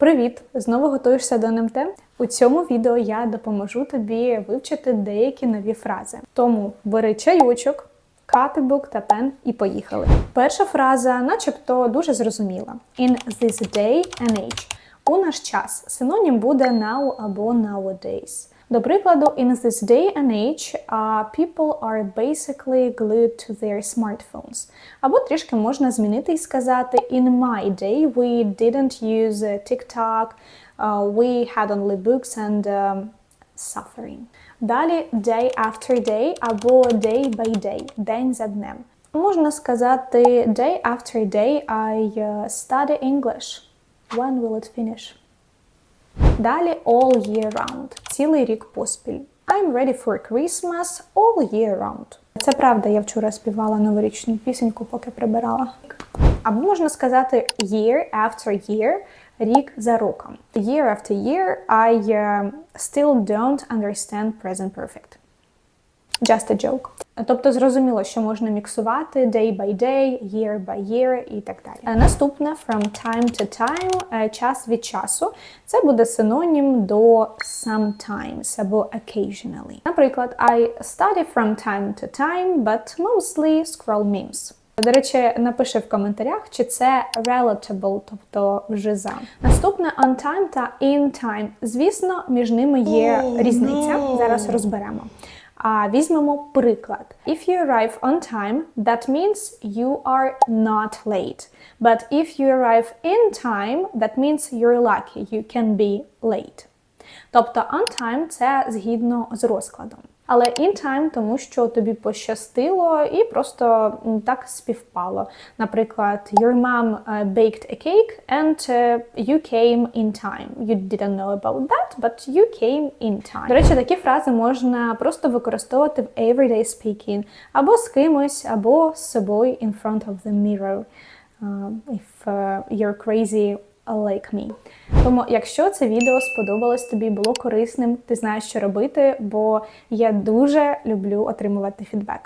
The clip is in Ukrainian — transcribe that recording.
Привіт! Знову готуєшся до НМТ? У цьому відео я допоможу тобі вивчити деякі нові фрази. Тому бери чайочок, катибук та пен і поїхали. Перша фраза, начебто, дуже зрозуміла. In this day and age. У наш час синонім буде now або nowadays. До прикладу, in this day and age, uh, people are basically glued to their smartphones. Або трішки можна змінити і сказати In my day we didn't use uh, TikTok, uh, we had only books and um, suffering. Далі day after day або day by day, день за днем. Можна сказати day after day I uh, study English. When will it finish? Далі all year round. Цілий рік поспіль. I'm ready for Christmas all year round. Це правда, я вчора співала новорічну пісеньку, поки прибирала. Або можна сказати year after year, рік за роком. Year after year I uh, still don't understand present perfect. Just a joke. Тобто зрозуміло, що можна міксувати day by day, year by year і так далі. Е, Наступне from time to time, е, час від часу. Це буде синонім до sometimes або occasionally. Наприклад, I study from time to time, but mostly scroll memes. До речі, напиши в коментарях, чи це relatable, тобто вже за. Наступне on time та in time. Звісно, між ними є різниця. Зараз розберемо. А візьмемо приклад. If you arrive on time, that means you are not late. But if you arrive in time, that means you're lucky. You can be late. Тобто on time це згідно з розкладом. Але in time, тому що тобі пощастило і просто так співпало. Наприклад, your mom uh, baked a cake and uh, you came in time. You didn't know about that, but you came in time. До речі, такі фрази можна просто використовувати в everyday speaking або з кимось, або з собою in front of the mirror. Uh, if uh, you're crazy like me. Тому, якщо це відео сподобалось тобі, було корисним, ти знаєш, що робити, бо я дуже люблю отримувати фідбек.